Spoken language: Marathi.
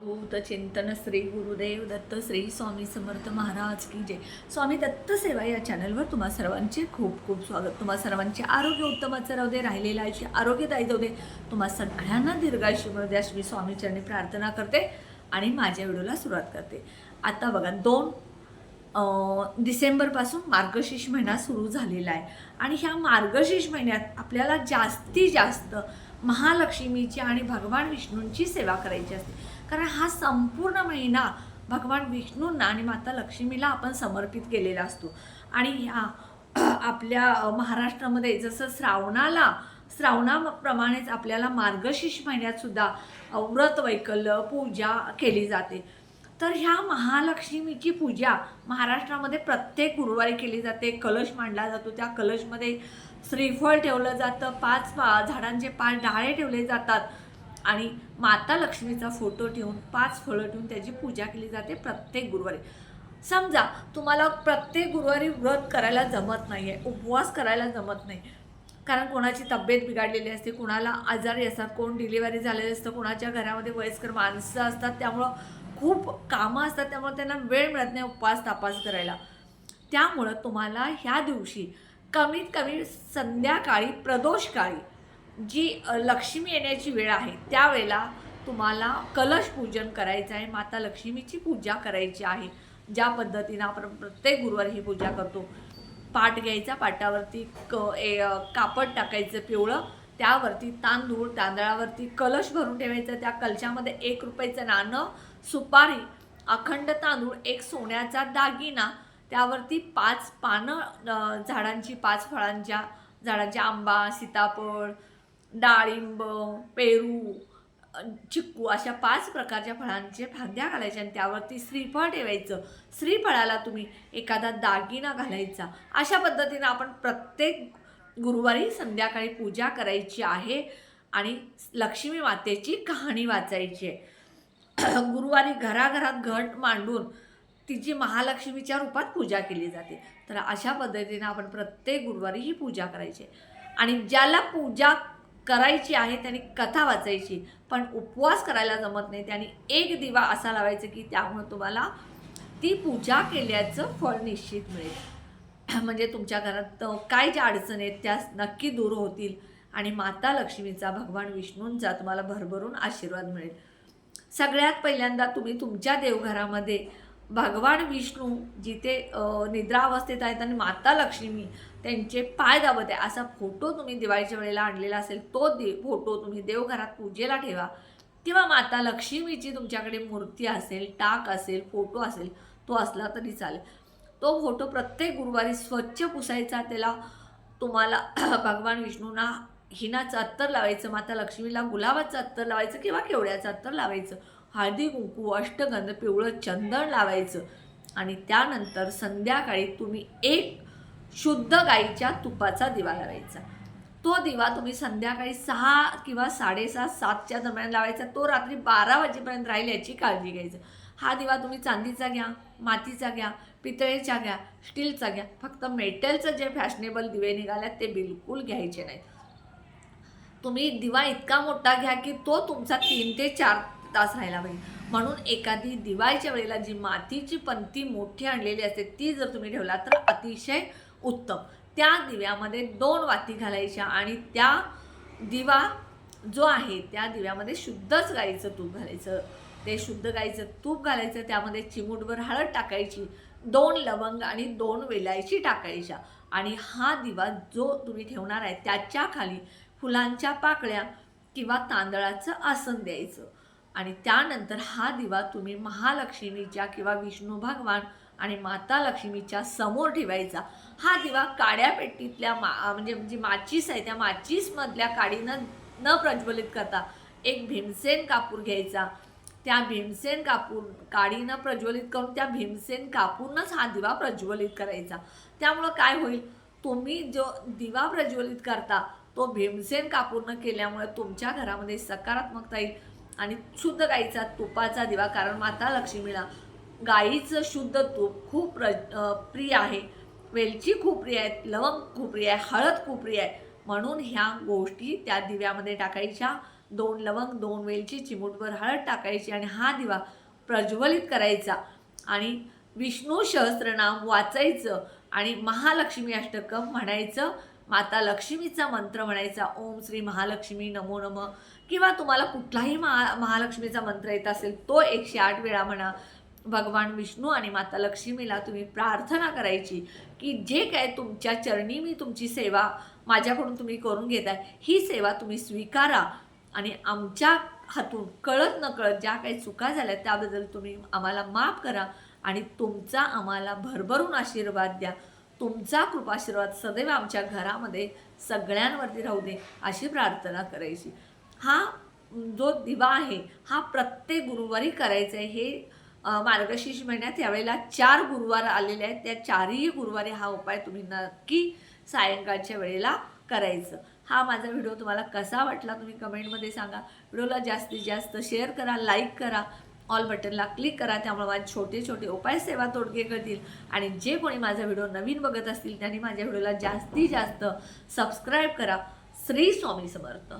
भूत चिंतन श्री गुरुदेव दत्त श्री स्वामी समर्थ महाराज की जय। स्वामी दत्त सेवा या चॅनलवर तुम्हा सर्वांचे खूप खूप स्वागत. तुम्हा सर्वांचे आरोग्य उत्तमाचं राहू दे राहिलेलं आयुष्य आरोग्यदायी जाऊ दे. तुम्हा सगळ्यांना दीर्घायुष्य मिळू दे अशी मी स्वामीचरणी प्रार्थना करते आणि माझ्या व्हिडिओला सुरुवात करते. आता बघा दोन डिसेंबरपासून मार्गशीर्ष महिना सुरू झालेला आहे. आणि ह्या मार्गशीर्ष महिन्यात आपल्याला जास्तीत जास्त महालक्ष्मीची आणि भगवान विष्णूंची सेवा करायची असते. कारण हा संपूर्ण महिना भगवान विष्णूंना आणि माता लक्ष्मीला आपण समर्पित केलेला असतो. आणि ह्या आपल्या महाराष्ट्रामध्ये जसं श्रावणाला श्रावणाप्रमाणेच आपल्याला मार्गशीर्ष महिन्यात सुद्धा व्रत वैकल्य पूजा केली जाते. तर ह्या महालक्ष्मीची पूजा महाराष्ट्रामध्ये प्रत्येक गुरुवारी केली जाते. कलश मांडला जातो. त्या कलशमध्ये श्रीफळ ठेवलं जातं. पाच पा झाडांचे पाच डाळे ठेवले जातात. आणि माता लक्ष्मीचा फोटो ठेवून पाच फळं ठेवून त्याची पूजा केली जाते प्रत्येक गुरुवारी. समजा तुम्हाला प्रत्येक गुरुवारी व्रत करायला जमत नाही आहे उपवास करायला जमत नाही. कारण कोणाची तब्येत बिघडलेली असते कोणाला आजारी असतात कोण डिलिव्हरी झालेली असतं कोणाच्या घरामध्ये वयस्कर माणसं असतात त्यामुळं खूप कामं असतात त्यामुळे त्यांना वेळ मिळत नाही उपवास तापास करायला. त्यामुळं तुम्हाला ह्या दिवशी कमीत कमी संध्याकाळी प्रदोषकाळी जी लक्ष्मी येण्याची वेळ आहे त्यावेळेला तुम्हाला कलश पूजन करायचं आहे माता लक्ष्मीची पूजा करायची आहे. ज्या पद्धतीनं आपण प्रत्येक गुरुवारी ही पूजा करतो. पाट घ्यायचा पाटावरती क ए कापड टाकायचं पिवळं त्यावरती तांदूळ तांदळावरती कलश भरून ठेवायचं त्या कलशामध्ये एक रुपयाचं नाणं सुपारी अखंड तांदूळ एक सोन्याचा दागिना त्यावरती पाच पानं झाडांची पाच फळांच्या झाडांच्या आंबा सीताफळ डाळिंब पेरू चिक्कू अशा पाच प्रकारच्या फळांचे फांद्या घालायच्या आणि त्यावरती श्रीफळ ठेवायचं. श्रीफळाला तुम्ही एखादा दागिना घालायचा. अशा पद्धतीनं आपण प्रत्येक गुरुवारी संध्याकाळी पूजा करायची आहे आणि लक्ष्मी मातेची कहाणी वाचायची आहे. गुरुवारी घराघरात घट मांडून तिची महालक्ष्मीच्या रूपात पूजा केली जाते. तर अशा पद्धतीनं आपण प्रत्येक गुरुवारी ही पूजा करायची आणि ज्याला पूजा करायची आहे त्याने कथा वाचायची. पण उपवास करायला जमत नाही. त्याने एक दिवा असा लावायचा की त्यामुळं तुम्हाला ती पूजा केल्याचं फळ निश्चित मिळेल. म्हणजे तुमच्या घरात काय ज्या अडचणी आहेत त्या नक्की दूर होतील आणि माता लक्ष्मीचा भगवान विष्णूंचा तुम्हाला भरभरून आशीर्वाद मिळेल. सगळ्यात पहिल्यांदा तुम्ही तुमच्या देवघरामध्ये भगवान विष्णू जिथे निद्रा निद्रावस्थेत आहेत आणि माता लक्ष्मी त्यांचे पाय दाबत आहे असा फोटो तुम्ही दिवाळीच्या वेळेला आणलेला असेल तो दे फोटो तुम्ही देवघरात पूजेला ठेवा. किंवा माता लक्ष्मीची तुमच्याकडे मूर्ती असेल टाक असेल फोटो असेल तो असला तरी चालेल. तो फोटो प्रत्येक गुरुवारी स्वच्छ पुसायचा त्याला तुम्हाला भगवान विष्णूंना हिनाचं अत्तर लावायचं माता लक्ष्मीला गुलाबाचं अत्तर लावायचं किंवा केवड्याचं अत्तर लावायचं. हळदी कुंकू अष्टगंध पिवळं चंदन लावायचं. आणि त्यानंतर संध्याकाळी तुम्ही एक शुद्ध गाईच्या तुपाचा दिवा लावायचा. तो दिवा तुम्ही संध्याकाळी सहा किंवा साडेसहा सातच्या दरम्यान लावायचा. तो रात्री बारा वाजेपर्यंत राहील याची काळजी घ्यायचं. हा दिवा तुम्ही चांदीचा घ्या मातीचा घ्या पितळेचा घ्या स्टीलचा घ्या. फक्त मेटलचं जे फॅशनेबल दिवे निघाल्यात ते बिलकुल घ्यायचे नाहीत. तुम्ही दिवा इतका मोठा घ्या की तो तुमचा तीन ते चार तास राहायला पाहिजे म्हणून एखादी दिवाळीच्या वेळेला जी मातीची पंती मोठी आणलेली असते ती जर तुम्ही ठेवला तर अतिशय उत्तम. त्या दिव्यामध्ये दोन वाती घालायच्या आणि त्या दिवा जो आहे त्या दिव्यामध्ये शुद्धच गाईचं तूप घालायचं. ते शुद्ध गाईचं तूप घालायचं त्यामध्ये चिमूटभर हळद टाकायची दोन लवंग आणि दोन वेलायची टाकायच्या. आणि हा दिवा जो तुम्ही ठेवणार आहे त्याच्याखाली फुलांच्या पाकळ्या किंवा तांदळाचं आसन द्यायचं. आणि त्यानंतर हा दिवा तुम्ही महालक्ष्मीच्या किंवा विष्णू भगवान आणि माता लक्ष्मीच्या समोर ठेवायचा. हा दिवा काड्या पेटीतल्या मा म्हणजे जी माचीस आहे त्या माचीसमधल्या काडीनं न प्रज्वलित करता एक भीमसेन कापूर घ्यायचा. त्या भीमसेन कापूर काडीनं प्रज्वलित करून त्या भीमसेन कापूरनंच हा दिवा प्रज्वलित करायचा. त्यामुळं काय होईल? तुम्ही जो दिवा प्रज्वलित करता तो भीमसेन कापूरनं केल्यामुळे तुमच्या घरामध्ये सकारात्मकता येईल. आणि शुद्ध गाईचा तुपाचा दिवा कारण माता लक्ष्मीला गाईचं शुद्ध तूप खूप प्र प्रिय आहे. वेलची खूप प्रिय आहे लवंग खूप प्रिय आहे हळद खूप प्रिय आहे. म्हणून ह्या गोष्टी त्या दिव्यामध्ये टाकायच्या. दोन लवंग दोन वेलची चिमूटभर हळद टाकायची आणि हा दिवा प्रज्वलित करायचा. आणि विष्णू सहस्रनाम वाचायचं आणि महालक्ष्मी अष्टकम म्हणायचं. माता लक्ष्मीचा मंत्र म्हणायचा ओम श्री महालक्ष्मी नमो नम. किंवा तुम्हाला कुठलाही महा महालक्ष्मीचा मंत्र येत असेल तो एकशे आठ वेळा म्हणा. भगवान विष्णू आणि माता लक्ष्मीला तुम्ही प्रार्थना करायची की जे काय तुमच्या चरणी मी तुमची सेवा माझ्याकडून तुम्ही करून घेताय ही सेवा तुम्ही स्वीकारा. आणि आमच्या हातून कळत न कळत ज्या काही चुका झाल्या त्याबद्दल तुम्ही आम्हाला माफ करा आणि तुमचा आम्हाला भरभरून आशीर्वाद द्या. तुमचा कृपाशीर्वाद सदैव आमच्या घरामध्ये सगळ्यांवरती राहू दे अशी प्रार्थना करायची. हा जो दिवा आहे हा प्रत्येक गुरुवारी करायचा आहे. हे मार्गशीर्ष महिन्यात यावेळेला चार गुरुवार आलेले आहेत. त्या चारही गुरुवारी हा उपाय तुम्ही नक्की सायंकाळच्या वेळेला करायचं. हा माझा व्हिडिओ तुम्हाला कसा वाटला तुम्ही कमेंटमध्ये सांगा. व्हिडिओला जास्तीत जास्त शेअर करा लाईक करा. ऑल बटनला क्लिक करा त्यामुळे माझे छोटे छोटे उपाय सेवा तोडगे करतील. आणि जे कोणी माझा व्हिडिओ नवीन बघत असतील त्यांनी माझ्या व्हिडिओला जास्तीत जास्त सबस्क्राईब करा. श्री स्वामी समर्थ.